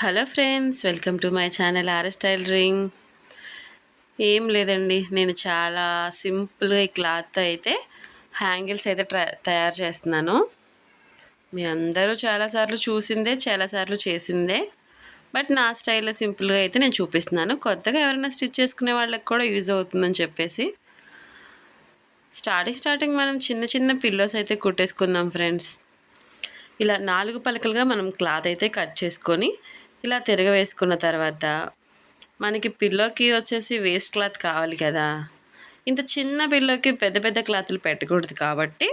Hello friends welcome to my channel R tailoring ఏం లేదండి నేను చాలా సింపుల్గా ఈ క్లాత్ అయితే హ్యాంగిల్స్ అయితే తయారు చేస్తున్నాను. మీ అందరూ చాలాసార్లు చూసిందే చాలాసార్లు చేసిందే. బట్ నా స్టైల్లో సింపుల్గా అయితే నేను చూపిస్తున్నాను. కొత్తగా ఎవరైనా స్టిచ్ చేసుకునే వాళ్ళకి కూడా యూజ్ అవుతుందని చెప్పేసి. స్టార్టింగ్ స్టార్టింగ్ మనం చిన్న చిన్న పిల్లోస్ అయితే కుట్టేసుకుందాం ఫ్రెండ్స్. ఇలా నాలుగు పలకలుగా మనం క్లాత్ అయితే కట్ చేసుకొని ఇలా తిరగవేసుకున్న తర్వాత మనకి పిల్లోకి వచ్చేసి వేస్ట్ క్లాత్ కావాలి కదా. ఇంత చిన్న పిల్లోకి పెద్ద పెద్ద క్లాత్లు పెట్టకూడదు కాబట్టి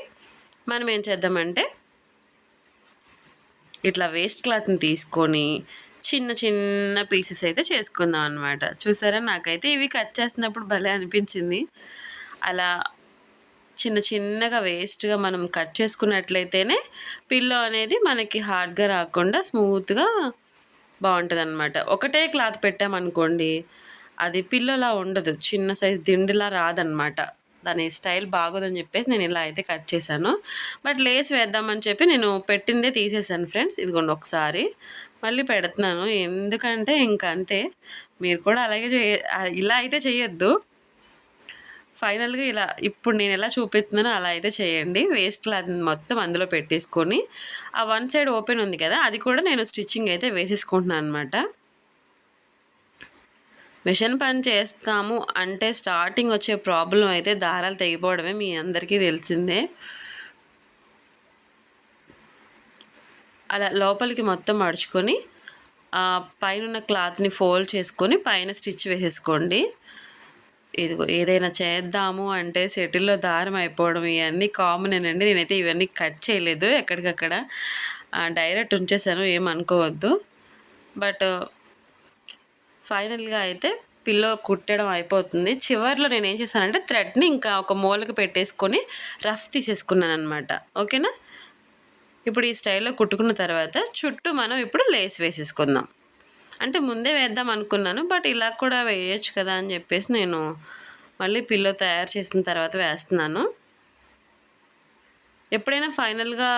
మనం ఏం చేద్దామంటే ఇట్లా వేస్ట్ క్లాత్ని తీసుకొని చిన్న చిన్న పీసెస్ అయితే చేసుకుందాం అనమాట చూసారా? నాకైతే ఇవి కట్ చేస్తున్నప్పుడు భలే అనిపించింది. అలా చిన్న చిన్నగా వేస్ట్గా మనం కట్ చేసుకున్నట్లయితేనే పిల్లో అనేది మనకి హార్డ్గా రాకుండా స్మూత్గా బాగుంటుంది అనమాట ఒకటే క్లాత్ పెట్టామనుకోండి అది పిల్లోలా ఉండదు. చిన్న సైజ్ దిండిలా రాదనమాట దాని స్టైల్ బాగోదని చెప్పేసి నేను ఇలా అయితే కట్ చేశాను. బట్ లేస్ వేద్దామని చెప్పి నేను పెట్టిందే తీసేసాను ఫ్రెండ్స్. ఇదిగోండి ఒకసారి మళ్ళీ పెడుతున్నాను. ఎందుకంటే ఇంక అంతే మీరు కూడా అలాగే చేయ ఇలా అయితే చేయొద్దు. ఫైనల్గా ఇలా ఇప్పుడు నేను ఎలా చూపిస్తున్నానో అలా అయితే చేయండి. వేస్ట్ క్లాత్ మొత్తం అందులో పెట్టేసుకొని ఆ వన్ సైడ్ ఓపెన్ ఉంది కదా అది కూడా నేను స్టిచ్చింగ్ అయితే వేసేసుకుంటున్నాను అనమాట మిషన్ పని చేస్తాము అంటే స్టార్టింగ్ వచ్చే ప్రాబ్లం అయితే దారాలు తెగిపోవడమే మీ అందరికీ తెలిసిందే. అలా లోపలికి మొత్తం మడుచుకొని పైన క్లాత్ని ఫోల్డ్ చేసుకొని పైన స్టిచ్ వేసేసుకోండి. ఇదిగో ఏదైనా చేద్దాము అంటే సెటిల్లో దారం అయిపోవడం ఇవన్నీ కామనేనండి నేనైతే ఇవన్నీ కట్ చేయలేదు. ఎక్కడికక్కడ డైరెక్ట్ ఉంచేసాను ఏమనుకోవద్దు బట్ ఫైనల్గా అయితే పిల్లో కుట్టడం అయిపోతుంది. చివరిలో నేను ఏం చేశానంటే థ్రెడ్ని ఇంకా ఒక మూలకు పెట్టేసుకొని రఫ్ తీసేసుకున్నాను అనమాట ఓకేనా? ఇప్పుడు ఈ స్టైల్లో కుట్టుకున్న తర్వాత చుట్టూ మనం ఇప్పుడు లేస్ వేసేసుకుందాం. అంటే ముందే వేద్దాం అనుకున్నాను బట్ ఇలా కూడా వేయచ్చు కదా అని చెప్పేసి నేను మళ్ళీ పిల్లో తయారు చేసిన తర్వాత వేస్తున్నాను. ఎప్పుడైనా ఫైనల్గా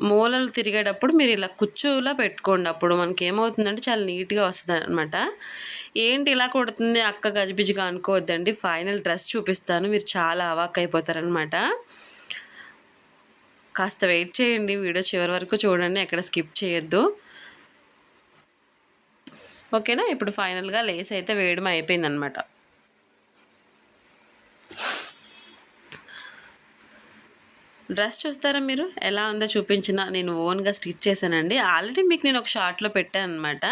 మూలలు తిరిగేటప్పుడు మీరు ఇలా కుచ్చులా పెట్టుకోండి. అప్పుడు మనకి ఏమవుతుందంటే చాలా నీట్గా వస్తుంది అనమాట ఏంటి ఇలా కొడుతుంది అక్క గజిబిజిగా అనుకోవద్దండి ఫైనల్ డ్రెస్ చూపిస్తాను మీరు చాలా అవాక్ అయిపోతారనమాట కాస్త వెయిట్ చేయండి వీడియో చివరి వరకు చూడండి ఎక్కడ స్కిప్ చేయొద్దు. ఓకేనా? ఇప్పుడు ఫైనల్గా లేస్ అయితే వేయడం అయిపోయిందనమాట. డ్రెస్ చూస్తారా మీరు? ఎలా ఉందో చూపించిన నేను ఓన్గా స్టిచ్ చేశానండి. ఆల్రెడీ మీకు నేను ఒక షార్ట్లో పెట్టాను అనమాట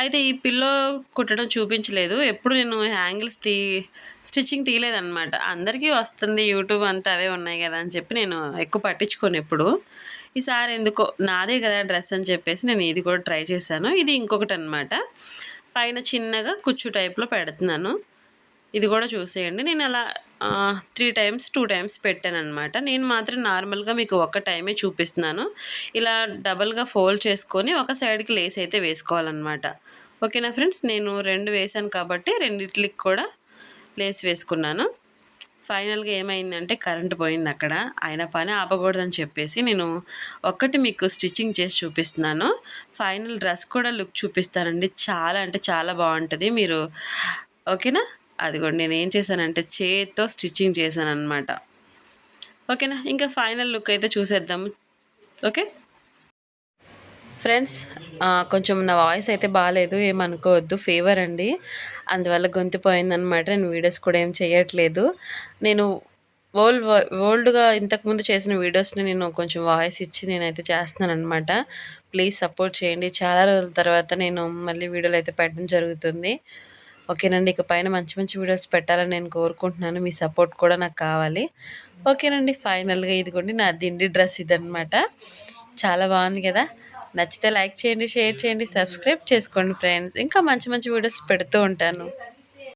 అయితే ఈ పిల్లో కుట్టడం చూపించలేదు. ఎప్పుడు నేను హ్యాంగిల్స్ తీ స్టిచ్చింగ్ తీయలేదన్నమాట. అందరికీ వస్తుంది యూట్యూబ్ అంతా అవే ఉన్నాయి కదా అని చెప్పి నేను ఎక్కువ పట్టించుకోను ఎప్పుడు. ఈసారి ఎందుకో నాదే కదా డ్రెస్ అని చెప్పేసి నేను ఇది కూడా ట్రై చేశాను. ఇది ఇంకొకటి అనమాట పైన చిన్నగా కుచ్చు టైప్లో పెడుతున్నాను. ఇది కూడా చూసేయండి. నేను అలా త్రీ టైమ్స్ టూ టైమ్స్ పెట్టాను అనమాట నేను మాత్రం నార్మల్గా మీకు ఒక టైమే చూపిస్తున్నాను. ఇలా డబల్గా ఫోల్డ్ చేసుకొని ఒక సైడ్కి లేస్ అయితే వేసుకోవాలన్నమాట. ఓకేనా ఫ్రెండ్స్? నేను రెండు వేసాను కాబట్టి రెండిట్లకి కూడా లేస్ వేసుకున్నాను. ఫైనల్గా ఏమైందంటే కరెంట్ పోయింది అక్కడ. ఆయన పని ఆపకూడదని చెప్పేసి నేను ఒక్కటి మీకు స్టిచ్చింగ్ చేసి చూపిస్తున్నాను. ఫైనల్ డ్రెస్ కూడా లుక్ చూపిస్తానండి. చాలా అంటే చాలా బాగుంటుంది. మీరు ఓకేనా? అదిగోండి నేను ఏం చేశానంటే చేత్తో స్టిచ్చింగ్ చేశాను అనమాట ఓకేనా? ఇంకా ఫైనల్ లుక్ అయితే చూసేద్దాము. ఓకే? ఫ్రెండ్స్ కొంచెం నా వాయిస్ అయితే బాగాలేదు ఏమనుకోవద్దు ఫీవర్ అండి. అందువల్ల గొంతు పోయిందనమాట నేను వీడియోస్ కూడా ఏం చేయట్లేదు. నేను ఓల్డ్ ఓల్డ్గా ఇంతకుముందు చేసిన వీడియోస్ని నేను కొంచెం వాయిస్ ఇచ్చి నేనైతే చేస్తున్నాను అనమాట ప్లీజ్ సపోర్ట్ చేయండి. చాలా రోజుల తర్వాత నేను మళ్ళీ వీడియోలు అయితే పెట్టడం జరుగుతుంది. ఓకేనండి ఇక పైన మంచి మంచి వీడియోస్ పెట్టాలని నేను కోరుకుంటున్నాను. మీ సపోర్ట్ కూడా నాకు కావాలి. ఓకేనండి ఫైనల్గా ఇదిగోండి నా దిండి డ్రెస్ ఇదనమాట చాలా బాగుంది కదా? నచ్చితే లైక్ చేయండి షేర్ చేయండి సబ్స్క్రైబ్ చేసుకోండి ఫ్రెండ్స్. ఇంకా మంచి మంచి వీడియోస్ పెడుతూ ఉంటాను.